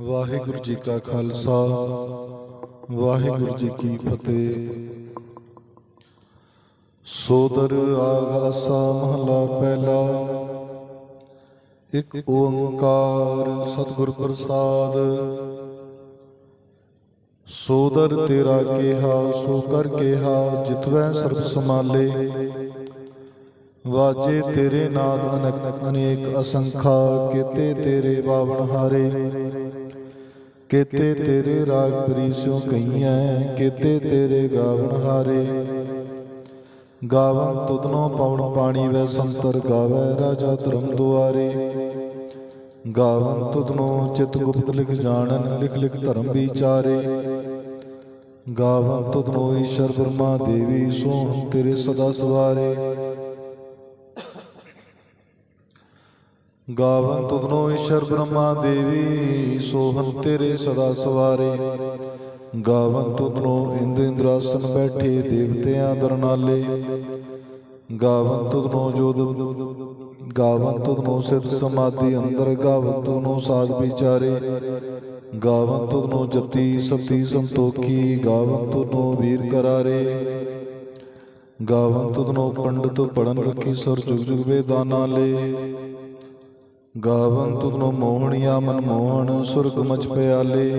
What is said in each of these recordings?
ਵਾਹਿਗੁਰੂ ਜੀ ਕਾ ਖਾਲਸਾ, ਵਾਹਿਗੁਰੂ ਜੀ ਕੀ ਫਤਿਹ। ਸੋਦਰ ਆਗਾਸਾ ਮਹਲਾ ਪਹਿਲਾ, ਇੱਕ ਓੰਕਾਰ ਸਤਿਗੁਰ ਪ੍ਰਸਾਦ। ਸੋਦਰ ਤੇਰਾ ਕਿਹਾ, ਸੋ ਕਰ ਕਿਹਾ, ਜਿਤਵੈ ਸਰਬ ਸਮਾਲੇ ਵਾਜੇ ਤੇਰੇ ਨਾਦ ਅਨੇਕ ਅਸੰਖਾ, ਕੀਤੇ ਤੇਰੇ ਬਾਵਣ ਹਾਰੇ। ਕੀਤੇ ਤੇਰੇ ਰਾਗ ਪ੍ਰੀਸਿਓ ਕਈਐ ਕੀਤੇ ਤੇਰੇ ਗਾਵਣ ਹਾਰੇ। ਗਾਵਨ ਤੁਧਨੋ ਪਵਨ ਪਾਣੀ ਵੈ ਸੰਤਰ ਗਾਵੈ, ਰਾਜਾ ਧਰਮ ਦੁਆਰੇ। ਗਾਵਨ ਤੁਧਨੋ ਚਿਤ ਗੁਪਤ ਲਿਖ ਜਾਣਨ, ਲਿਖ ਲਿਖ ਧਰਮ ਵਿਚਾਰੇ। ਗਾਵਨ ਤੁਧਨੋ ਈਸ਼ਰ ਬ੍ਰਹਮਾ ਦੇਵੀ ਸੋ ਤੇਰੇ ਸਦਾ ਸਵਾਰੇ। ਗਾਵਨ ਤੁਧਨੋ ਈਸ਼ਰ ਬ੍ਰਹਮਾ ਦੇਵੀ, ਸੋਹਨ ਤੇਰੇ ਸਦਾ ਸਵਾਰੇ। ਗਾਵਨ ਤੁਧਨੋ ਇੰਦ ਇੰਦਰਾਸਨ ਬੈਠੇ ਦੇਵਤਿਆਂ ਦਰਨਾਲੇ। ਗਾਵਨ ਤੁਧਨੋ ਜੋਦ ਗਾਵਨ ਤੁਧਨੋ ਸਿਧ ਸਮਾਧੀ ਅੰਦਰ, ਗਾਵਨ ਤੁਧਨੋ ਸਾਧ ਵਿਚਾਰੇ। ਗਾਵਨ ਤੁਧਨੋ ਜਤੀ ਸਤੀ ਸੰਤੋਖੀ, ਗਾਵਨ ਤੁਧਨੋ ਵੀਰ ਕਰਾਰੇ। ਗਾਵਨ ਤੁਧਨੋ ਪੰਡਤ ਪੜਨ ਰਖੀ ਸਰ ਜੁਗ ਜੁਗ ਵੇਦਾਨਾ ਲੇ ਗਾਵਨ ਤੁਧਨੋ ਮੋਹਣਿਆ ਮਨ ਮੋਹਣ, ਸੁਰਗ ਮਚ ਪਿਆਲੇ।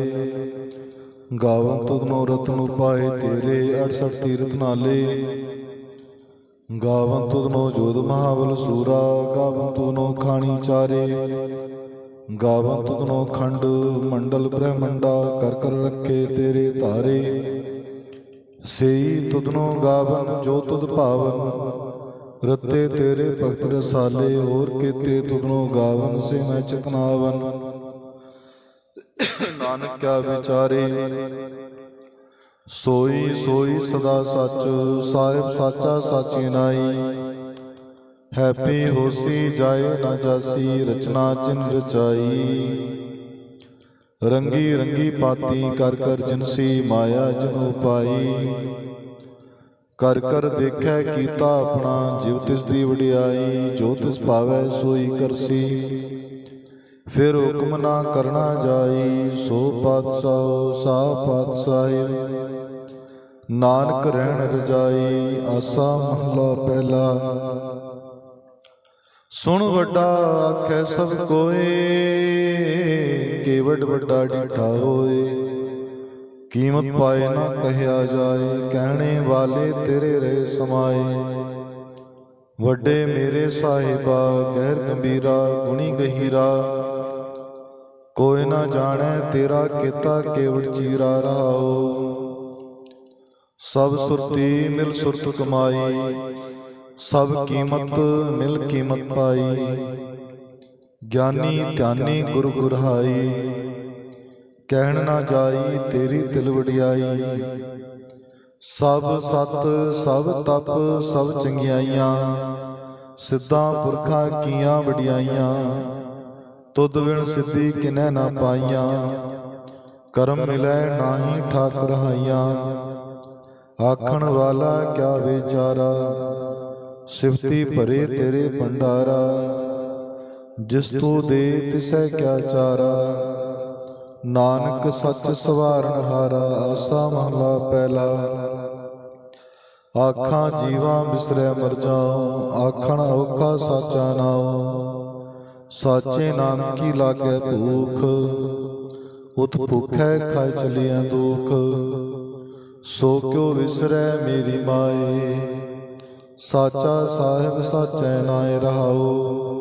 ਗਾਵਨ ਤੁਧਨੋ ਰਤਨ ਉਪਾਏ ਤੇਰੇ 68 ਤੀਰਥ ਨਾਲੇ। ਗਾਵਨ ਤੁਧਨੋ ਜੋਧ ਮਹਾਵਲ ਸੂਰਾ, ਗਾਵਨ ਤੁਧਨੋ ਖਾਣੀ ਚਾਰੇ। ਗਾਵਨ ਤੁਧਨੋ ਖੰਡ ਮੰਡਲ ਬ੍ਰਹਮੰਡਾ, ਕਰ ਕਰ ਰੱਖੇ ਤੇਰੇ ਧਾਰੇ। ਸੇਈ ਤੁਧਨੋ ਗਾਵਨ, ਜੋ ਤੁਧ ਭਾਵਨ। ਰਤੇ ਤੇਰੇ ਭਗਤ ਰਸਾਲੇ, ਹੋਰ ਕੀਤੇ ਤੁਧਨੋ ਗਾਵਨ ਸੇ ਮੈਂ ਚਤਨਾਵਨ। ਨਾਨਕ ਕਿਆ ਵਿਚਾਰੇ, ਸੋਈ ਸੋਈ ਸਦਾ ਸੱਚ, ਸਾਹਿਬ ਸਾਚਾ ਸਾਚੀ ਨਾਈ। ਹੈਪੀ ਹੋਸੀ ਜਾਏ ਨਾ ਜਾਸੀ, ਰਚਨਾ ਚਿਨ ਰਚਾਈ। ਰੰਗੀ ਰੰਗੀ ਪਾਤੀ ਕਰ ਕਰ ਜਿਨਸੀ ਮਾਇਆ ਜਨ ਉਪਾਈ ਕਰ ਕਰ ਦੇਖੈ ਕੀਤਾ ਆਪਣਾ ਜਿਵ ਤਿਸ ਦੀ ਵਡਿਆਈ, ਜੋ ਤਿਸ ਭਾਵੈ ਸੋਈ ਕਰਸੀ। ਫਿਰ ਹੁਕਮ ਨਾ ਕਰਨਾ ਜਾਈ, ਸੋ ਪਾਤਸ਼ਾਹ ਸਾ ਪਾਤਸ਼ਾਹੀ। ਨਾਨਕ ਰਹਿਣ ਰਜਾਈ, ਆਸਾ ਮਹਲਾ ਪਹਿਲਾ। ਸੁਣ ਵੱਡਾ ਆਖੈ ਸਭ ਕੋਏ ਕੇਵਡ ਵੱਡਾ ਡੀਠਾ ਹੋਏ। ਕੀਮਤ ਪਾਏ ਨਾ ਕਹਿਆ ਜਾਏ, ਕਹਿਣੇ ਵਾਲੇ ਤੇਰੇ ਰਹੇ ਸਮਾਏ। ਵੱਡੇ ਮੇਰੇ ਸਾਹਿਬਾ ਗਹਿਰ ਗੰਭੀਰਾ, ਗੁਣੀ ਗਹੀਰਾ। ਕੋਈ ਨਾ ਜਾਣੈ ਤੇਰਾ ਕੀਤਾ ਕੇਵਲ ਚੀਰਾ ਰਹਾਓ ਸਭ ਸੁਰਤੀ ਮਿਲ ਸੁਰਤ ਕਮਾਈ, ਸਭ ਕੀਮਤ ਮਿਲ ਕੀਮਤ ਪਾਈ। ਗਿਆਨੀ ਧਿਆਨੀ ਗੁਰ ਗੁਰਹਾਈ ਕਹਿਣ ਨਾ ਜਾਈ ਤੇਰੀ ਦਿਲ ਵਡਿਆਈ। ਸਭ ਸਤ ਸਭ ਤਪ ਸਭ ਚੰਗਿਆਈਆਂ। ਸਿੱਧਾਂ ਪੁਰਖਾਂ ਕੀਆਂ ਵਡਿਆਈਆਂ। ਤੁਧ ਵਿਣ ਸਿੱਧੀ ਕਿਨੈ ਨਾ ਪਾਈਆਂ। ਕਰਮ ਮਿਲੈ ਨਾਹੀ ਠਾਕ ਰਹਾਈਆਂ ਆਖਣ ਵਾਲਾ ਕਿਆ ਵਿਚਾਰਾ? ਸਿਫਤੀ ਭਰੇ ਤੇਰੇ ਭੰਡਾਰਾ। ਜਿਸ ਤੂੰ ਦੇ ਤਿਸੈ ਕਿਆ ਚਾਰਾ? ਨਾਨਕ ਸੱਚ ਸਵਾਰਨ ਹਾਰਾ, ਆਸਾ ਮਹਲਾ ਪਹਿਲਾ। ਆਖਾਂ ਜੀਵਾਂ ਬਿਸਰੈ ਮਰ ਜਾਉ, ਆਖਣ ਔਖਾ ਸਾਚਾ ਨਾਉ। ਸਾਚੇ ਨਾਮ ਕੀ ਲਾਗੈ ਭੂਖ ਉਤ ਭੁਖੈ ਖਾਇ ਚਲਿਆ ਦੁਖ। ਸੋ ਕਿਉ ਵਿਸਰੈ ਮੇਰੀ ਮਾਏ, ਸਾਚਾ ਸਾਹਿਬ ਸਾਚੈ ਨਾਏ ਰਹਾਓ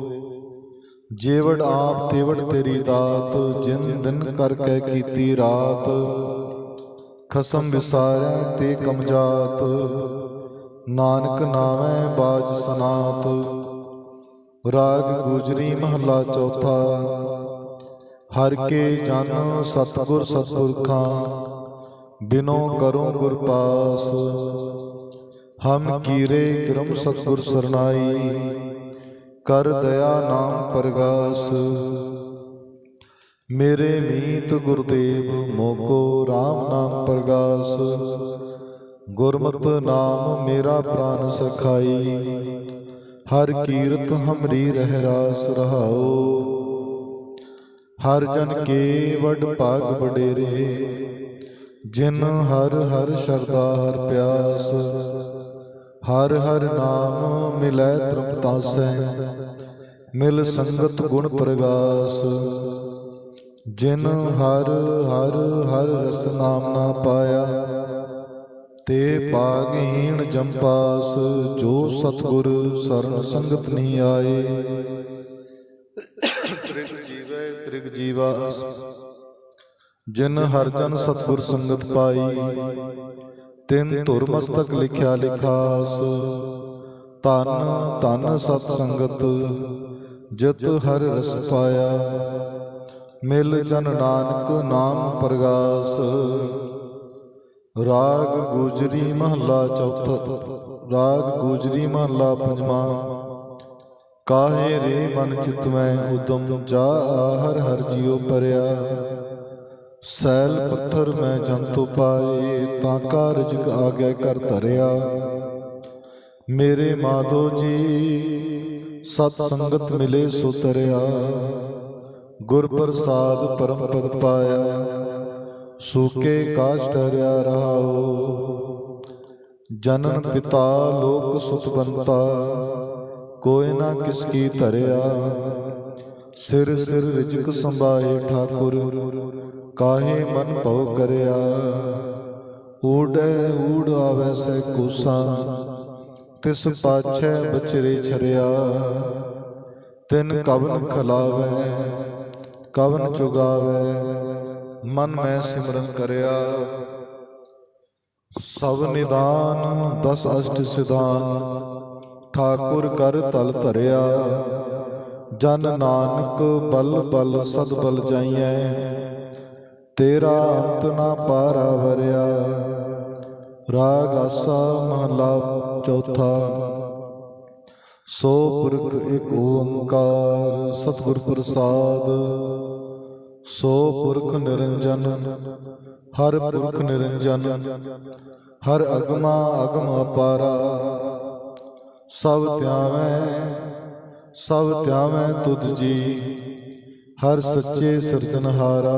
ਜੇਵੜ ਆਪ ਤੇਵੜ ਤੇਰੀ ਦਾਤ, ਜਿਨ ਦਿਨ ਕਰ ਕਰਕੇ ਕੀਤੀ ਰਾਤ, ਖਸਮ ਵਿਸਾਰੈ ਤੇ ਕਮਜਾਤ ਨਾਨਕ ਨਾਮੈ ਬਾਜ ਸਨਾਤ। ਰਾਗ ਗੁਜਰੀ ਮਹਲਾ ਚੌਥਾ, ਹਰ ਕੇ ਜਨ ਸਤਗੁਰ ਸਤਪੁਰਖਾਂ, ਬਿਨੋ ਕਰੋ ਗੁਰ ਪਾਸ। ਹਮ ਕੀਰੇ ਕਰਮ ਸਤਿਗੁਰ ਸਰਨਾਈ ਕਰ ਦਇਆ ਨਾਮ ਪ੍ਰਗਾਸ। ਮੇਰੇ ਮੀਤ ਗੁਰਦੇਵ ਮੋਕੋ RAM ਨਾਮ ਪ੍ਰਗਾਸ। ਗੁਰਮਤਿ ਨਾਮ ਮੇਰਾ ਪ੍ਰਾਨ ਸਖਾਈ। ਹਰ ਕੀਰਤ ਹਮਰੀ ਰਹਿ ਰਾਸ ਰਹਾਓ ਹਰ ਜਨ ਕੇ ਵਡ ਭਾਗ ਵਡੇਰੇ। ਜਿਨ ਹਰ ਹਰ ਸ਼ਰਦਾ ਹਰ ਪਿਆਸ। ਹਰ ਹਰ ਨਾਮ ਮਿਲੈ ਤ੍ਰਿਪਤਾਸੈ, ਮਿਲ ਸੰਗਤ ਗੁਣ ਪ੍ਰਗਾਸ। ਜਿਨ ਹਰ ਹਰ ਹਰ ਰਸ ਨਾਮ ਨਾ ਪਾਇਆ, ਤੇ ਪਾਗਹੀਣ ਜੰਪਾਸ ਜੋ ਸਤਗੁਰ ਸਰਨ ਸੰਗਤ ਨਹੀਂ ਆਏ। ਤ੍ਰਿਗ ਜੀਵੈ, ਤ੍ਰਿਗ ਜੀਵਾ ਜਿਨ ਹਰ ਜਨ ਸਤਗੁਰ ਸੰਗਤ ਪਾਈ ਤਿਨ ਧੁਰ ਮਸਤਕ ਲਿਖਿਆ ਲਿਖਾਸ। ਤਨ ਤਨ ਸਤ ਸੰਗਤ ਜਿਤ ਹਰ ਰਸ ਪਾਇਆ। ਮਿਲ ਜਨ ਨਾਨਕ ਨਾਮ ਪ੍ਰਗਾਸ। ਰਾਗ ਗੁਜਰੀ ਮਹੱਲਾ ਚੌਥਾ ਰਾਗ ਗੁਜਰੀ ਮਹੱਲਾ ਪੰਜਵਾਂ। ਕਾਹੇ ਰੇ ਮਨ ਚਿਤ ਮੈਂ ਉਦਮ ਜਾ ਹਰ ਹਰ ਜਿਉ ਪਰਿਆ। ਸੈਲ ਪੱਥਰ ਮੈਂ ਜੰਤੂ ਪਾਏ, ਤਾਂ ਕਾਰਜ ਆਗੇ ਕਰ ਧਰਿਆ। ਮੇਰੇ ਮਾਧੋ ਜੀ, ਸਤ ਸੰਗਤ ਮਿਲੇ ਸੋ ਤਰਿਆ। ਗੁਰ ਪ੍ਰਸਾਦ ਪਰਮ ਪਦ ਪਾਇਆ, ਸੂਕੇ ਕਾਸ਼ ਟਰਿਆ ਰਹਾਓ ਜਨਨ ਪਿਤਾ ਲੋਕ ਸੁਤ ਬੰਤਾ, ਕੋਈ ਨਾ ਕਿਸ ਕੀ ਧਰਿਆ। ਸਿਰ ਸਿਰ ਰਿਜਕ ਸੰਭਾਏ ਠਾਕੁਰ ਕਾਹੇ ਮਨ ਭਉ ਕਰਿਆ? ਊੜੈ ਊੜ ਆਵੈ ਸੈ ਕੂਸਾ, ਤਿਸ ਪਾਛੈ ਬਚਰੇ ਛਰਿਆ। ਤਿਨ ਕਵਨ ਖਲਾਵੈ, ਕਵਨ ਚੁਗਾਵੈ ਮਨ ਮੈਂ ਸਿਮਰਨ ਕਰਿਆ। ਸਭ ਨਿਦਾਨ, ਦਸ ਅਸ਼ਟ ਸਿਧਾਨ, ਠਾਕੁਰ ਕਰ ਤਲ ਧਰਿਆ। ਜਨ ਨਾਨਕ ਬਲ ਬਲ ਸਦ ਬਲ ਜਾਈਐ। ਤੇਰਾ ਅੰਤ ਨਾ ਪਾਰਾ ਵਰਿਆ। ਰਾਗ ਆਸਾ ਮਹਲਾ ਚੌਥਾ। ਸੋ ਪੁਰਖ ਇੱਕ ਓੰਕਾਰ, ਸਤਿਗੁਰ ਪ੍ਰਸਾਦ। ਸੋ ਪੁਰਖ ਨਿਰੰਜਨ, ਹਰ ਪੁਰਖ ਨਿਰੰਜਨ। ਹਰ ਅਗਮਾ ਅਗਮ ਅਪਾਰਾ। ਸਭ ਧਿਆਵੈ ਸਭ ਧਿਆਵੈ ਤੁਧ ਜੀ। ਹਰ ਸੱਚੇ ਸਿਰਜਨਹਾਰਾ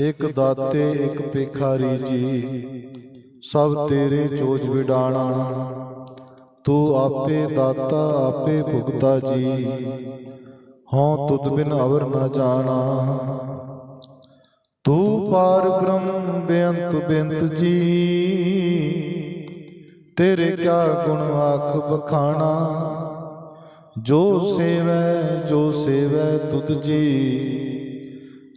ਇਕ ਦਾਤੇ ਇਕ ਪੇਖਾਰੀ ਜੀ। ਸਭ ਤੇਰੇ ਚੋਜ ਵਿਡਾਣਾ। ਤੂੰ ਆਪੇ ਦਾਤਾ ਆਪੇ ਭੁਗਤਾ ਜੀ। ਹਉ ਤੁਧ ਬਿਨ ਅਵਰ ਨ ਜਾਣਾ। ਤੂੰ ਪਾਰ ਬ੍ਰਹਮ ਬੇਅੰਤ ਬੇਅੰਤ ਜੀ। ਤੇਰੇ ਕਿਆ ਗੁਣ ਆਖ ਬਖਾਣਾ। ਜੋ ਸੇਵੈ ਜੋ ਸੇਵੈ ਤੁਧ ਜੀ।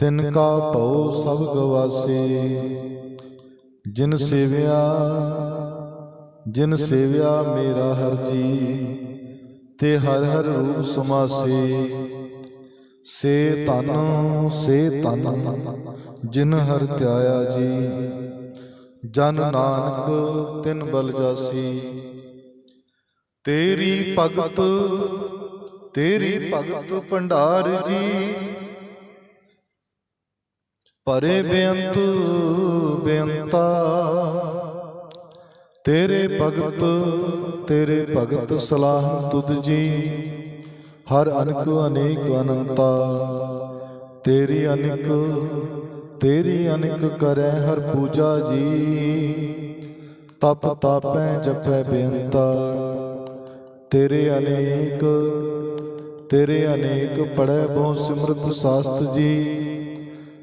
ਤਿਨ ਕਾ ਭਉ ਸਭ ਗਵਾਸੇ ਜਿਨ ਸੇਵਿਆ ਜਿਨ ਸੇਵਿਆ ਮੇਰਾ ਹਰ ਜੀ, ਤੇ ਹਰ ਹਰ ਰੂਪ ਸਮਾਸੇ। ਸੇ ਤਨ ਸੇ ਤਨ ਜਿਨ ਹਰ ਧਿਆਇਆ ਜੀ। ਜਨ ਨਾਨਕ, ਤਿਨ ਬਲ ਜਾਸੀ। ਤੇਰੀ ਭਗਤ ਤੇਰੀ ਭਗਤ ਭੰਡਾਰ ਜੀ। ਪਰੇ ਬੇਅੰਤ ਬੇਅੰਤਾ। ਤੇਰੇ ਭਗਤ ਤੇਰੇ ਭਗਤ ਸਲਾਹ ਤੁਧ ਜੀ। ਹਰ ਅਨਕ ਅਨੇਕ ਅਨੰਤਾ। ਤੇਰੀ ਅਨਕ ਤੇਰੀ ਅਨਕ ਕਰੈ ਹਰ ਪੂਜਾ ਜੀ। ਤਪ ਤਾਪੈ ਜਪੈ ਬੇਅੰਤਾ। ਤੇਰੇ ਅਨੇਕ ਤੇਰੇ ਅਨੇਕ ਪੜੈ ਬਹੁ ਸਿਮਰਤ ਸਾਸਤ ਜੀ।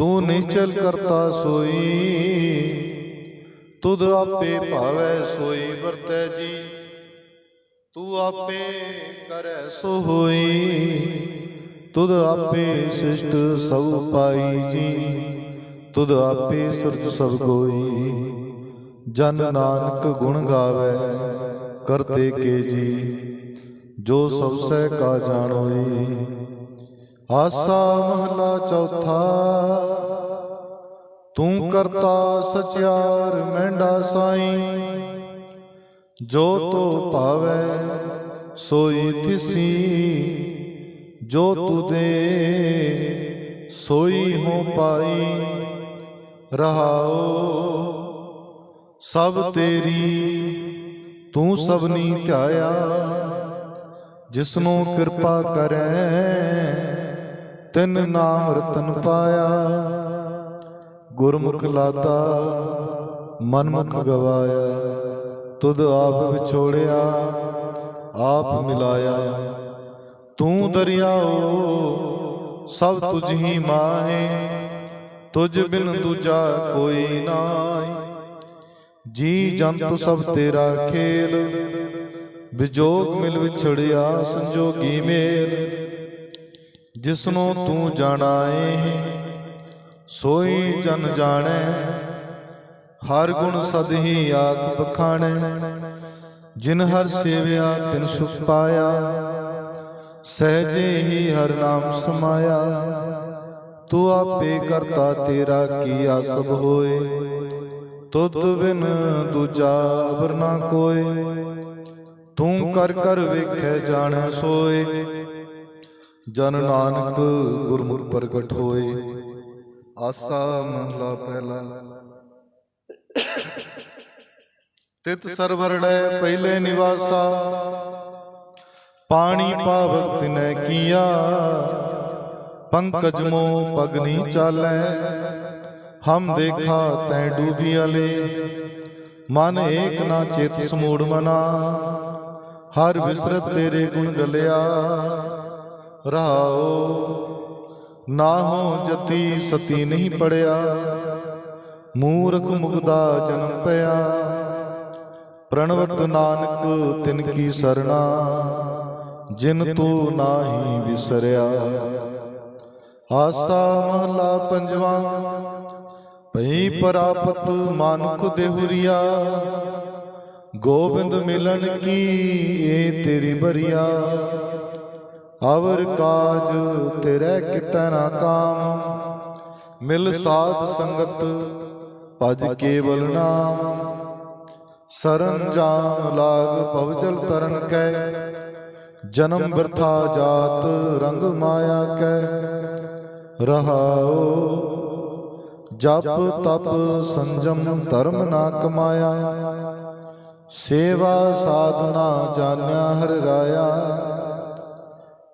ਤੂੰ ਨਿਚਲ ਕਰਤਾ ਸੋਈ, ਤੁਧ ਆਪੇ ਭਾਵੈ ਸੋਈ, ਵਰਤੈ ਜੀ, ਤੂੰ ਆਪੇ ਕਰੈ ਸੋ ਹੋਈ ਤੁਧ ਆਪੇ ਸਿਸ਼ਟ ਸਭ ਪਾਈ ਜੀ, ਤੁਧ ਆਪੇ ਸਿਰਜ ਸਭ ਕੋਈ ਜਨ ਨਾਨਕ ਗੁਣ ਗਾਵੇ ਕਰਤੇ ਕੇ ਜੀ, ਜੋ ਸਭ ਸਹਿ ਕਾ ਜਾਣੋਈ ਆਸਾ ਮਹਲਾ ਚੌਥਾ। ਤੂੰ ਕਰਤਾ ਸਚਿਆਰ, ਮਹਿੰਡਾ ਸਾਈ। ਜੋ ਤੋ ਭਾਵੈ, ਸੋਈ ਥਿਸੀ। ਜੋ ਤੂ ਦੇ, ਸੋਈ ਹੋ ਪਾਈ। ਰਹਾਓ, ਸਭ ਤੇਰੀ, ਤੂੰ ਸਭਨੀ ਧਿਆਇਆ। ਜਿਸਨੂੰ ਕਿਰਪਾ ਕਰੈ ਤਿਨ ਨਾਮ ਰਤਨ ਪਾਇਆ। ਗੁਰਮੁਖ ਲਾਤਾ, ਮਨਮੁਖ ਗਵਾਇਆ। ਤੁਧ ਆਪ ਵਿਛੋੜਿਆ, ਆਪ ਮਿਲਾਇਆ। ਤੂੰ ਦਰਿਆਓ, ਸਭ ਤੁਝ ਹੀ ਮਾਹੇ। ਤੁਝ ਬਿਨ ਦੂਜਾ ਕੋਈ ਨਾਹੀ। ਜੀ ਜੰਤ ਸਭ ਤੇਰਾ ਖੇਲ ਵਿਜੋਗ ਮਿਲ ਵਿਛੜਿਆ ਸੰਜੋਗੀ ਮੇਲ। ਜਿਸਨੂੰ ਤੂੰ ਜਾਣਾ ਏ ਸੋਈ ਜਨ ਜਾਣੈ, ਹਰ ਗੁਣ ਸਦ ਹੀ ਆਖ ਬਖਾਣੈ, ਜਿਨ ਹਰ ਸੇਵਿਆ ਤਿਨ ਸੁਖ ਪਾਇਆ, ਸਹਜੇ ਹੀ ਹਰ ਨਾਮ ਸਮਾਇਆ, ਤੂੰ ਆਪੇ ਕਰਤਾ ਤੇਰਾ ਕੀ ਆਸਬ ਹੋਏ, ਤੁਧ ਬਿਨ ਦੂਜਾ ਅਵਰ ਨਾ ਕੋਏ, ਤੂੰ ਕਰ ਕਰ ਵੇਖੈ ਜਾਣੈ ਸੋਏ। ਜਨ ਨਾਨਕ ਗੁਰਮੁਖ ਪ੍ਰਗਟ ਹੋਏ। ਆਸਾ ਮਹਲਾ ਪਹਿਲਾ। ਤਿਤ ਸਰਵਰੜੈ ਪਹਿਲੇ ਨਿਵਾਸਾ। ਪਾਣੀ ਪਾਵਕ ਤਿਨੈ ਕੀਆ। ਪੰਕਜ ਮੋ ਪਗਨੀ ਚਾਲੈ। ਹਮ ਦੇਖਾ ਤੈ ਡੂਬੀ ਅਲੇ ਮਨ ਏਕ ਨਾ ਚਿਤ ਸਮੂੜ ਮਨਾ। ਹਰ ਵਿਸਰਤ ਤੇਰੇ ਗੁਣ ਗਲਿਆ। ਰਹਾਓ। ਨਾਹੋ ਜਤੀ ਸਤੀ ਨਹੀਂ ਪੜਿਆ। ਮੂਰਖ ਮੁਗਦਾ ਜਨਮ ਪਿਆ। ਪ੍ਰਣਵਤ ਨਾਨਕ ਤਿਨ ਕੀ ਸਰਣਾ, ਜਿਨ ਤੂੰ ਨਾਹੀ ਵਿਸਰਿਆ। ਆਸਾ ਮਹਲਾ ਪੰਜਵਾ, ਭਈ ਪ੍ਰਾਪਤ ਮਾਨੁਖ ਦੇਹੁਰੀਆ। ਗੋਬਿੰਦ ਮਿਲਨ ਕੀ ਏ ਤੇਰੀ ਬਰੀਆ। ਅਵਰ ਕਾਜ ਤੇਰੇ ਕਿਤੈ ਨਾ ਕਾਮ। ਮਿਲ ਸਾਧ ਸੰਗਤ, ਭਜ ਕੇਵਲ ਨਾਮ। ਸਰਨ ਜਾਮ ਲਾਗ ਭਵਜਲ ਤਰਨ ਕੈ। ਜਨਮ ਬਿਰਥਾ ਜਾਤ ਰੰਗ ਮਾਇਆ ਕੈ। ਰਹਾਓ ਜਪ ਤਪ ਸੰਜਮ ਧਰਮ ਨਾ ਕਮਾਇਆ। ਸੇਵਾ ਸਾਧਨਾ ਜਾਣਿਆ ਹਰ ਰਾਇਆ।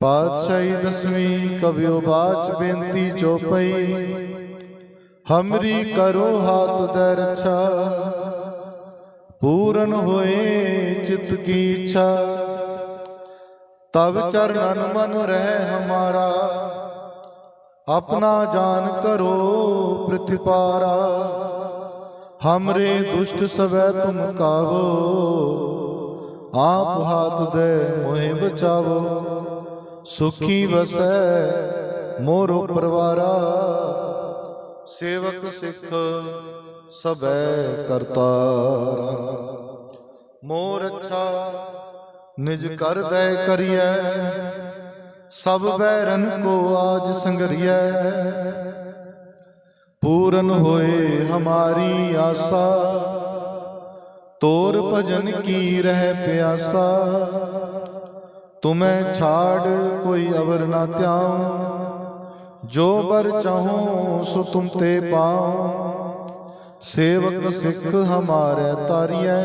ਪਾਤਸ਼ਾਹੀ ਦਸਵੀਂ ਕਵਿਓ ਬਾਚ ਬੇਨਤੀ ਚੋਪਈ ਹਮਰੀ ਕਰੋ ਹਾਥ ਦੇ ਰੱਛਾ ਪੂਰਨ ਹੋਏ ਚਿਤ ਕੀ ਇੱਛਾ। ਤਬ ਚਰਨਨ ਮਨ ਰਹਿ ਹਮਾਰਾ, ਆਪਣਾ ਜਾਨ ਕਰੋ ਪ੍ਰਤਿਪਾਰਾ। ਹਮਰੇ ਦੁਸ਼ਟ ਸਵੈ ਤੁਮ ਕਾਵੋ, ਆਪ ਹਾਥ ਦੇ ਮੋਹਿ ਬਚਾਵੋ। ਸੁਖੀ ਵਸੈ, ਮੋਰੋ ਪਰਵਾਰਾ। ਸੇਵਕ ਸਿੱਖ ਸਬੈ ਕਰਤਾਰਾ। ਮੋਰ ਅੱਛਾ ਨਿਜ ਕਰ ਦੈ ਕਰੀਐ, ਸਭ ਬੈਰਨ ਕੋ ਆਜ ਸੰਗਰੀਐ। ਪੂਰਨ ਹੋਏ ਹਮਾਰੀ ਆਸਾ, ਤੋਰ ਭਜਨ ਕੀ ਰਹਿ ਪਿਆਸਾ। ਤੁਮੈ ਛਾੜ, ਕੋਈ ਅਵਰ ਨਾ ਧਿਆਉ। ਜੋ ਬਰ ਚਾਹੂੰ, ਸੋ ਤੁਮ ਤੇ ਪਾਉ। ਸੇਵਕ ਸਿੱਖ ਹਮਾਰੇ ਤਾਰੀਐ,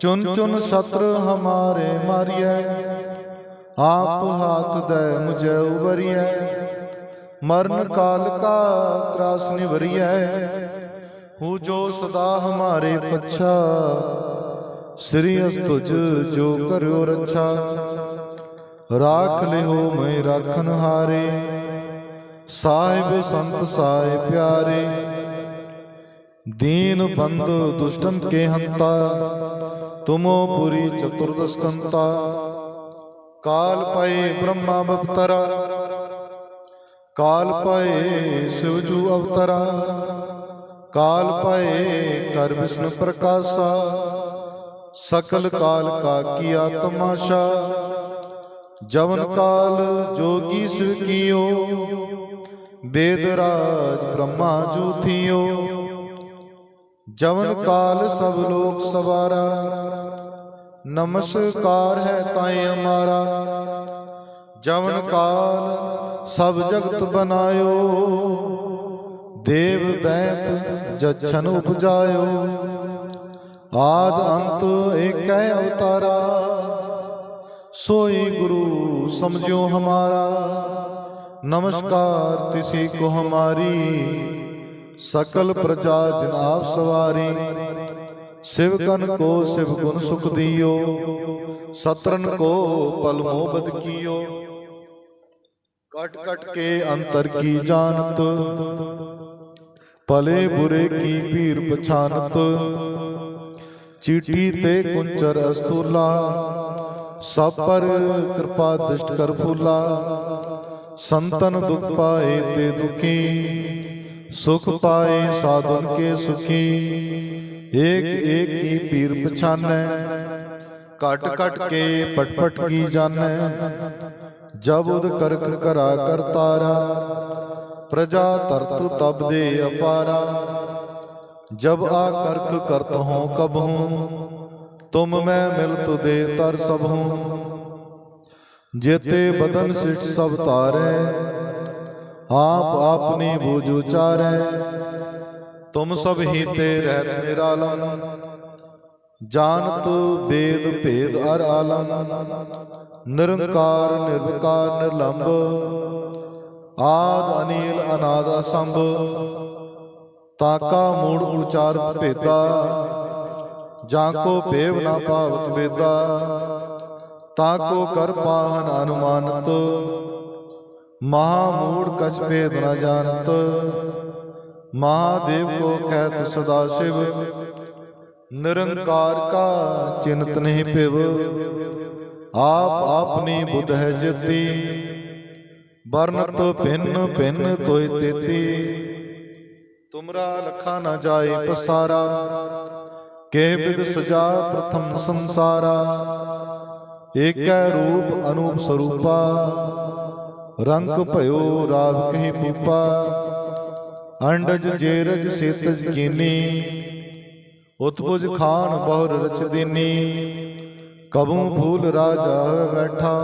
ਚੁਨ ਚੁਨ ਸਤਰ ਹਮਾਰੇ ਮਾਰੀਐ। ਆਪ ਹਾਥ ਦੇ ਮੁਝੇ ਉਬਰੀਐ, ਮਰਨ ਕਾਲ ਕਾ ਤਰਾਸ ਨਿਵਰੀਐ। ਹੂ ਜੋ ਸਦਾ ਹਮਾਰੇ ਪੱਛਾ ਸ੍ਰੀ ਅਸਤੁਜ ਜੋ ਕਰਿਓ ਰੱਛਾ। ਰਾਖ ਲਿਓ ਮੈਂ ਰਾਖਨ ਹਾਰੇ। ਸਾਹਿਬ ਸੰਤ ਸਾਏ ਪਿਆਰੇ। ਦੀਨ ਬੰਦ ਦੁਸ਼ਟਨ ਕੇ ਹੰਤਾ। ਤੁਮੋ ਪੁਰੀ ਚਤੁਰਦਸਕੰਤਾ ਕਾਲ ਪਏ ਬ੍ਰਹਮਾ ਬਪਤਰਾ। ਕਾਲ ਪਏ ਸਿਵਜੂ ਅਵਤਰਾ। ਕਾਲ ਪਏ ਕਰ ਵਿਸ਼ਨ ਪ੍ਰਕਾਸ਼ਾ। ਸਕਲ ਕਾਲ ਕਾ ਕੀਆ ਤਮਾਸ਼ਾ, ਜਵਨ ਕਾਲ ਜੋਗੀ ਸਕਿਓ ਵੇਦ ਰਾਜ ਬ੍ਰਹਮਾ ਜੋਥਿਓ। ਜਵਨ ਕਾਲ ਸਭ ਲੋਕ ਸਵਾਰਾ, ਨਮਸਕਾਰ ਹੈ ਤਾਏ ਹਮਾਰਾ ਜਵਨ ਕਾਲ ਸਭ ਜਗਤ ਬਨਾਇਓ, ਦੇਵ ਦੈਤ ਜਛਨ ਉਪਜਾਇਓ। ਆਦ ਅੰਤ ਏਕੈ ਅਵਤਾਰਾ। ਸੋਈ ਗੁਰੂ ਸਮਝਿਓ ਹਮਾਰਾ। ਨਮਸਕਾਰ ਤਿਸੀ ਕੋ ਹਮਾਰੀ। ਸਕਲ ਪ੍ਰਜਾ ਜਨਾਬ ਸਵਾਰੀ। ਸਿਵ ਕਨ ਕੋ ਸਿਵ ਗੁਣ ਸੁਖ ਦਿਓ। ਸਤਰਨ ਕੋ ਪਲ ਮੋਬਦ ਕੀਓ। ਕਟ ਕਟ ਕੇ ਅੰਤਰ ਕੀ ਜਾਣਤ? ਭਲੇ ਬੁਰੇ ਕੀ ਪੀਰ ਪਛਾਨਤ? ਚੀਟੀ ਤੇ ਕੁੰਚਰ ਅਸਤੂਲਾ ਸਭ ਪਰ ਕਿਰਪਾ ਦਿਸ਼ਟ ਕਰ ਫੂਲਾ। ਸੰਤਨ ਦੁਖ ਪਾਏ ਤੇ ਦੁਖੀ। ਸੁਖ ਪਾਏ ਸਾਧਨ ਕੇ ਸੁਖੀ। ਏਕ ਏਕ ਕੀ ਪੀਰ ਪਛਾਨੈ। ਕਟ ਕਟ ਕੇ ਪਟਪਟ ਕੀ ਜਾਣੈ। ਜਬ ਉਦ ਕਰਕ ਕਰਾ ਕਰਤਾਰਾ ਪ੍ਰਜਾ ਤਰਤ ਤਬ ਦੇ ਅਪਾਰਾ। जब आ करक करत हो कब हूँ तुम मैं मिलत दे तर सब हूँ जेते बदन सिठ सब तारे आप आपनी बूझ उचारे तुम सब ही ते रहत निरालम जानत वेद भेद अर आलम निरंकार निर्विकार निर्लंब ਆਦ ਅਨੀਲ ਅਨਾਦ ਅਸੰਭ ਤਾਕਾ ਮੂੜ ਉਚਾਰਤ ਭੇਦਾ, ਜਾਂ ਕੋ ਭੇਵ ਨਾ ਭਾਵਤ ਵੇਦਾ। ਤਾ ਕੋ ਕਰ ਪਾਹਨ ਅਨੁਮਾਨਤ, ਮਹਾ ਮੂੜ ਕਛ ਭੇਦ ਨਾ ਜਾਣਤ। ਮਹਾਦੇਵ ਕੋ ਕਹਿਤ ਸਦਾ ਸ਼ਿਵ, ਨਿਰੰਕਾਰ ਕਾ ਚਿੰਤ ਨਹੀਂ ਪਿਵ ਆਪ ਆਪਣੀ ਬੁੱਧ ਹੈ ਜਿਤੀ, ਵਰਨਤ ਭਿੰਨ ਭਿੰਨ ਤੋਇ ਤੇਤੀ। ਤੁਮਰਾ ਲਖਾ ਨਾ ਜਾਏ ਪਸਾਰਾ ਕੇ ਬਿਦ ਸਜਾ ਪ੍ਰਥਮ ਸੰਸਾਰਾ। ਏਕੈ ਰੂਪ ਅਨੂਪ ਸਰੂਪਾ। ਰੰਗ ਭਇਓ ਰਾਵ ਕਹੀ ਪੂਪਾ। ਅੰਡਜ ਜੇਰਜ ਸੇਤਜ ਕੀਨੀ। ਉਤਪੁਜ ਖਾਨ ਬਹੁਰ ਰਚ ਦੀਨੀ। ਕਬੂ ਫੂਲ ਰਾਜਾ ਬੈਠਾ।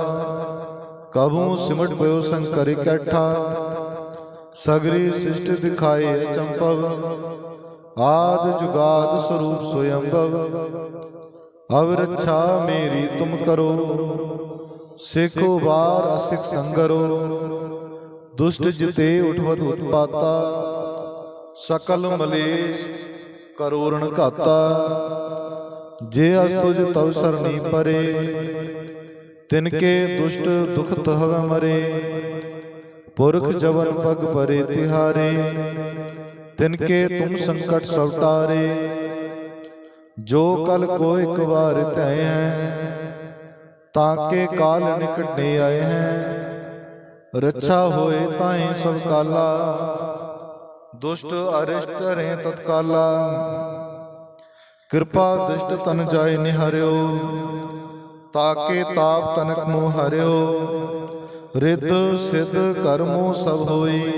ਕਬੂ ਸਿਮਟ ਪਇਓ ਸੰਕਰ ਇਕੱਠਾ ਸਗਰੀ ਸਿਸ਼ਟ ਦਿਖਾਏ ਅਚੰਪਵ ਆਦ ਜੁਗਾਦ ਸਰੂਪ ਸੋਯੰਭਵ ਅਵ ਰੱਛਾ ਮੇਰੀ ਤੁਮ ਕਰੋ, ਸਿੱਖੋ ਵਾਰ ਅਸਿਖ ਸੰਗਰੋ। ਦੁਸ਼ਟ ਜਿਤੇ ਉਠਵਤ ਉਤਪਾਤਾ, ਸਕਲ ਮਲੇਸ਼ ਕਰੋਰਣ ਘਾਤਾ। ਜੇ ਅਸ ਤੁਜ ਤਵ ਸਰਣੀ ਪਰੇ ਤਿਨਕੇ ਦੁਸ਼ਟ ਦੁਖਤ ਹਵ ਮਰੇ। ਪੁਰਖ ਜਵਨ ਪਗ ਪਰੇ ਤਿਹਾਰੇ ਤਿਨ ਕੇ ਤੁਮ ਸੰਕਟ ਸਭ ਟਾਰੇ ਜੋ ਕਲ ਕੋ ਇੱਕ ਵਾਰ ਧੈ ਹੈ ਤਾਂ ਕੇ ਕਾਲ ਨਿਕਟੇ ਆਏ ਹੈ। ਰੱਛਾ ਹੋਏ ਤਾਹੇ ਸਭ ਕਾਲਾ। ਦੁਸ਼ਟ ਅਰਿਸ਼ਟ ਰਹੇ ਤਤਕਾਲਾ ਕਿਰਪਾ ਦ੍ਰਿਸ਼ਟ ਤਨ ਜਾਏ ਨਿਹਰਿਓ। ਤਾਕੇ ਤਾਪ ਤਨਕ ਮੋ ਹਰਿਓ। ਰਿੱਧ ਸਿੱਧ ਕਰਮੋ ਸਭ ਹੋਈ।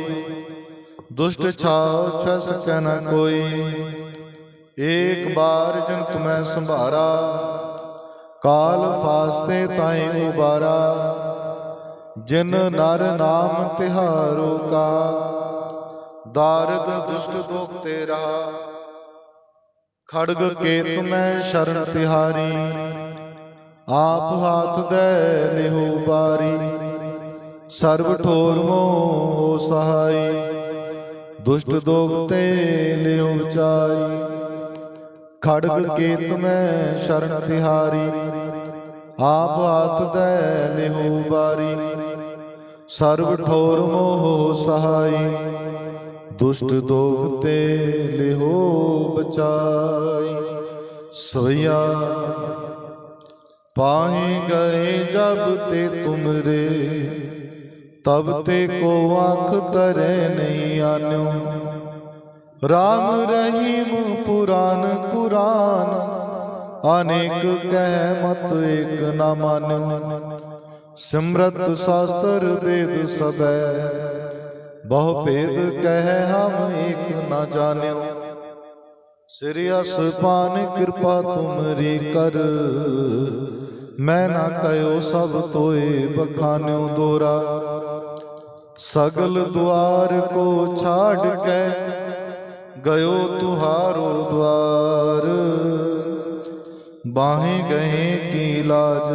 ਦੁਸ਼ਟ ਛਾਉ ਛ ਸਕੈ ਨ ਕੋਈ। ਏਕ ਬਾਰ ਜਨ ਤੁਮੈ ਸੰਭਾਰਾ। ਕਾਲ ਫਾਸਤੇ ਤਾਏ ਉਬਾਰਾ। ਜਿਨ ਨਰ ਨਾਮ ਤਿਹਾਰੋ ਕਾ। ਦਾਰਦ ਦੁਸ਼ਟ ਦੋਖ ਤੇਰਾ। ਖੜਗ ਕੇ ਤੁਮੈ ਸ਼ਰਨ ਤਿਹਾਰੀ। ਆਪ ਹਾਥ ਦੇ ਨਿਹੂ ਬਾਰੀ। ਸਰਬ ਠੋਰ ਮੋਹ ਸਹਾਈ, ਦੁਸ਼ਟ ਦੋਗ ਤੇ ਲਿਹੋ ਵਿਚਾਈ। ਖੜਗ ਕੇ ਮੈਂ ਸ਼ਰਨ ਤਿਹਾਰੀ, ਆਪ ਹਾਥ ਦੇ ਲਿਹੋ ਬਾਰੀ। ਸਰਬ ਠੋਰ ਮੋਹ ਸਹਾਈ, ਦੁਸ਼ਟ ਦੋਖ ਤੇ ਲਿਹੋ ਬਚਾਈ। ਸੋਇਆ ਪਾਹੇ ਗਏ ਜਬ ਤੇ ਤੁਮਰੇ ਤਬ ਤੇ ਕੋ ਆਖ ਤਰੇ ਨਹੀਂ ਆਨਿਓ। ਰਾਮ ਰਹੀਮ ਪੁਰਾਨ ਕੁਰਾਨ ਅਨੇਕ ਕਹਿ ਮਤ ਏਕ ਨਾ ਮਾਨਿਓ। ਸਿਮਰਤ ਸ਼ਾਸਤਰ ਵੇਦ ਸਬੈ ਬਹੁ ਭੇਦ ਕਹਿ ਹਮ ਏਕ ਨਾ ਜਾਣਿਓ। ਸ੍ਰੀ ਅਸਪਾਨ ਕਿਰਪਾ ਤੁਮਰੀ ਕਰ, ਮੈਂ ਨਾ ਕਹਿਓ ਸਭ ਤੋਏ ਬਖਾਨਿਓ ਦੋਰਾ। ਸਗਲ ਦੁਆਰ ਕੋ ਛਾੜ ਕੇ ਗਇਓ ਤੁਹਾਰੋ ਦੁਆਰ। ਬਾਹੇ ਗਏ ਕੀ ਲਾਜ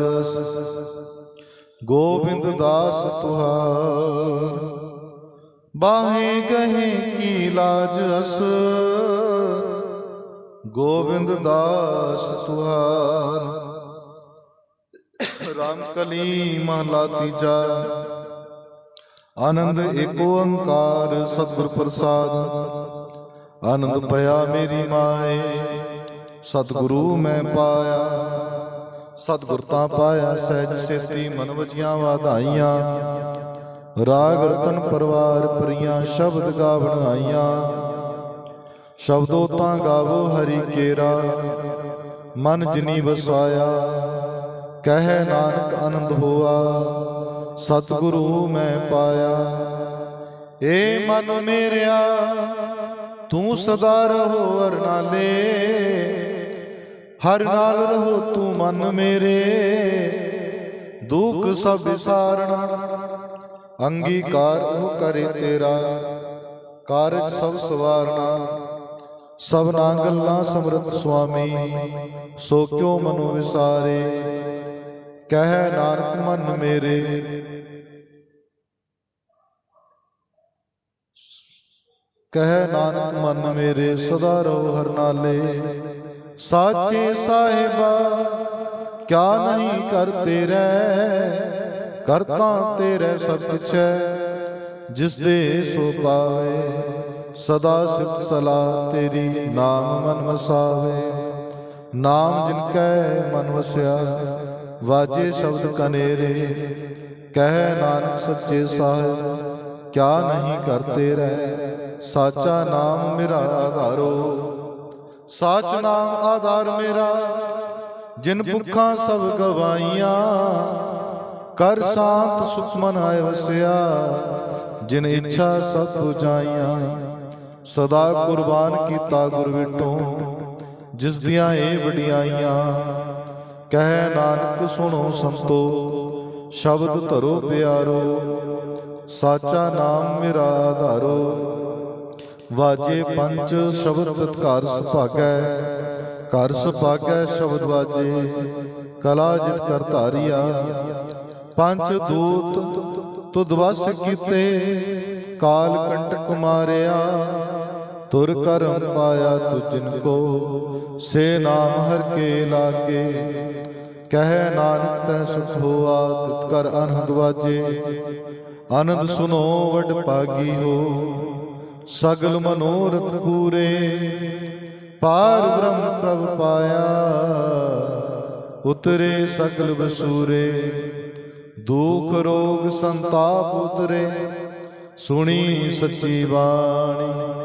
ਗੋਬਿੰਦ ਦਾਸ ਤੁਹਾਰ। ਬਾਹੇ ਗਏ ਕੀ ਲਾਜ ਅਸ ਗੋਬਿੰਦ ਦਾਸ ਤੁਹਾਰ। ਰਾਮ ਕਲੀ ਮਹਲਾ ਤੀਜਾ। ਆਨੰਦ ਏਕ ਓੰਕਾਰ ਸਤਿਗੁਰ ਪ੍ਰਸਾਦ। ਆਨੰਦ ਪਿਆ ਮੇਰੀ ਮਾਏ। ਸਤਿਗੁਰੂ ਮੈਂ ਪਾਇਆ। ਸਤਿਗੁਰ ਤਾਂ ਪਾਇਆ ਸਹਿਜ ਸੇਤੀ ਮਨ ਵਜੀਆਂ ਵਾਧਾਈਆਂ। ਰਾਗ ਰਤਨ ਪਰਵਾਰ ਪ੍ਰੀਆਂ ਸ਼ਬਦ ਗਾਵਣ ਆਈਆਂ। ਸ਼ਬਦੋ ਤਾਂ ਗਾਵੋ ਹਰੀ ਕੇਰਾ। ਮਨ ਜਿਨੀ ਵਸਾਇਆ। ਕਹਿ ਨਾਨਕ ਆਨੰਦ ਹੋਆ। ਸਤਿਗੁਰੂ ਮੈਂ ਪਾਇਆ। ਏ ਮਨ ਮੇਰਿਆ, ਤੂੰ ਸਦਾ ਰਹੋ ਹਰ ਨਾਲੇ ਹਰ ਨਾਲ ਰਹੋ ਤੂੰ ਮਨ ਮੇਰੇ। ਦੁੱਖ ਸਭ ਵਿਸਾਰਣਾ, ਅੰਗੀਕਾਰ ਉਹ ਕਰੇ ਤੇਰਾ। ਕਾਰਜ ਸਭ ਸਵਾਰਣਾ, ਸਭਨਾ ਗੱਲਾਂ ਸਮਰਤ ਸੁਆਮੀ। ਸੋ ਕਿਉ ਮਨੋ ਵਿਸਾਰੇ? ਕਹਿ ਨਾਨਕ ਮਨ ਮੇਰੇ। ਕਹਿ ਨਾਨਕ ਮਨ ਮੇਰੇ ਸਦਾ ਰਹੋ ਹਰ ਨਾਲੇ। ਸਾਚੇ ਸਾਹਿਬਾ, ਕਿਆ ਨਹੀਂ ਕਰ ਤੇਰੇ? ਕਰਤਾ ਤੇਰੇ ਸਭ ਕੁਛ ਹੈ, ਜਿਸ ਦੇ ਸੋ ਪਾਵੇ। ਸਦਾ ਸਿਫਤ ਸਲਾਹ ਤੇਰੀ ਨਾਮ ਮਨ ਵਸਾਵੇ। ਨਾਮ ਜਿਨ ਕੈ ਮਨ ਵਸਿਆ ਵਾਜੇ ਸ਼ਬਦ ਕਨੇਰੇ, ਕਹਿ ਨਾਨਕ ਸੱਚੇ ਸਾਹਿਬ, ਕਿਆ ਨਹੀਂ ਕਰਤੇ ਰਹਿ, ਸਾਚਾ ਨਾਮ ਮੇਰਾ ਆਧਾਰੋ। ਸਾਚ ਨਾਮ ਆਧਾਰ ਮੇਰਾ, ਜਿਨ ਭੁੱਖਾਂ ਸਭ ਗਵਾਈਆਂ। ਕਰ ਸ਼ਾਂਤ ਸੁਖਮਨ ਆਇ ਵਸਿਆ, ਜਿਨ ਇੱਛਾ ਸਭ ਪੁਜਾਈਆਂ। ਸਦਾ ਕੁਰਬਾਨ ਕੀਤਾ ਗੁਰ ਵਿਟੋ, ਜਿਸ ਦੀਆਂ ਇਹ ਵਡਿਆਈਆਂ। ਕਹਿ ਨਾਨਕ ਸੁਣੋ ਸੰਤੋ, ਸ਼ਬਦ ਧਰੋ ਪਿਆਰੋ, ਸਾਚਾ ਨਾਮ ਮੇਰਾ ਆਧਾਰੋ ਵਾਜੇ ਪੰਜ ਸ਼ਬਦ ਤਤਕਾਰ ਸੁਭਾਗੈ, ਘਰ ਸੁਭਾਗੈ ਸ਼ਬਦ ਵਾਜੇ, ਕਲਾ ਜਿਤ ਕਰ ਧਾਰੀਆ। ਪੰਜ ਦੂਤ ਤੁਧ ਵਸ ਕੀਤੇ, ਕਾਲ ਕੰਟਕ ਮਾਰਿਆ। ਤੁਰ ਕਰਮ ਪਾਇਆ ਤੁਜਨ ਕੋ, ਸੇ ਨਾਮ ਹਰ ਕੇ ਲਾਗੇ। ਕਹਿ ਨਾਨਕ ਤੈ ਸੁਖ ਹੋਆ ਤਿਤ ਕਰ ਅਨਹਦ ਵਾਜੇ। ਆਨੰਦ ਸੁਨੋ ਵਡ ਪਾਗੀ ਹੋ, ਸਗਲ ਮਨੋਰਥ ਪੂਰੇ। ਪਾਰ ਬ੍ਰਹਮ ਪ੍ਰਭ ਪਾਇਆ, ਉਤਰੇ ਸਗਲ ਬਸੂਰੇ ਦੁਖ ਰੋਗ ਸੰਤਾਪ ਉਤਰੇ, ਸੁਣੀ ਸੱਚੀ ਬਾਣੀ।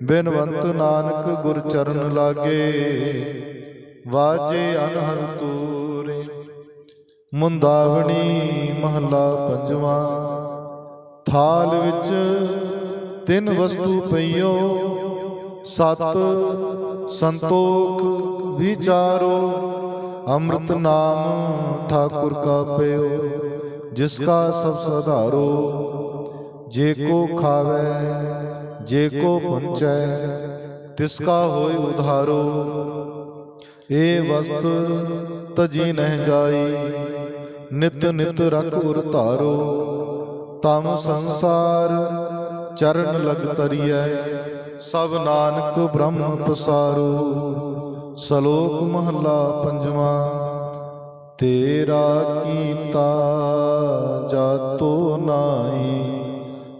ਬਿਨਵੰਤ ਨਾਨਕ ਗੁਰ ਚਰਨ ਲਾਗੇ, ਵਾਜੇ ਅਨਹਦ ਮੁੰਦਾਵਣੀ ਮਹੱਲਾ ਪੰਜਵਾਂ, ਥਾਲ ਵਿੱਚ ਤਿੰਨ ਵਸਤੂ ਪਈਓ, ਸਤ ਸੰਤੋਖ ਵਿਚਾਰੋ, ਅੰਮ੍ਰਿਤ ਨਾਮ ਠਾਕੁਰ ਕਾ ਪਿਓ ਜਿਸ ਕਾ ਸਭ ਸਧਾਰੋ, ਜੇ ਕੋ ਖਾਵੇ ਜੇ ਕੋ ਪੰਚੈ ਤਿਸ ਕਾ ਹੋਇ ਉਧਾਰੋ। ਏ ਵਸਤ ਤਜੀ ਨਹਿ ਜਾਈ, ਨਿਤ ਨਿਤ ਰਖ ਉਰ ਧਾਰੋ। ਤਮ ਸੰਸਾਰ ਚਰਨ ਲਗ ਤਰੀਐ, ਸਭ ਨਾਨਕ ਬ੍ਰਹਮ ਪਸਾਰੋ। ਸ਼ਲੋਕ ਮਹੱਲਾ ਪੰਜਵਾਂ, ਤੇਰਾ ਕੀਤਾ ਜਾਤੋ ਨਾਹੀ।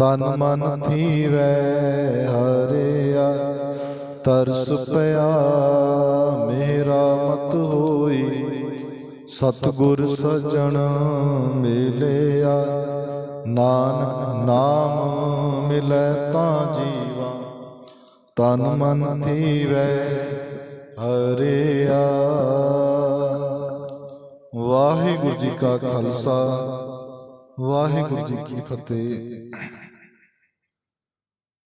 ਤਨ ਮਨ ਥੀਵੈ, ਹਰਿਆ, ਤਰਸ ਪਿਆ, ਮੇਰਾ ਮਤ ਹੋਈ। ਸਤਿਗੁਰ ਸਜਣ ਮਿਲਿਆ, ਨਾਨਕ ਨਾਮ ਮਿਲੈ ਤਾਂ ਜੀਵਾ। ਤਨ ਮਨ ਥੀਵੈ, ਹਰਿਆ। ਵਾਹਿਗੁਰੂ ਜੀ ਕਾ ਖਾਲਸਾ, ਵਾਹਿਗੁਰੂ ਜੀ ਕੀ ਫਤਿਹ।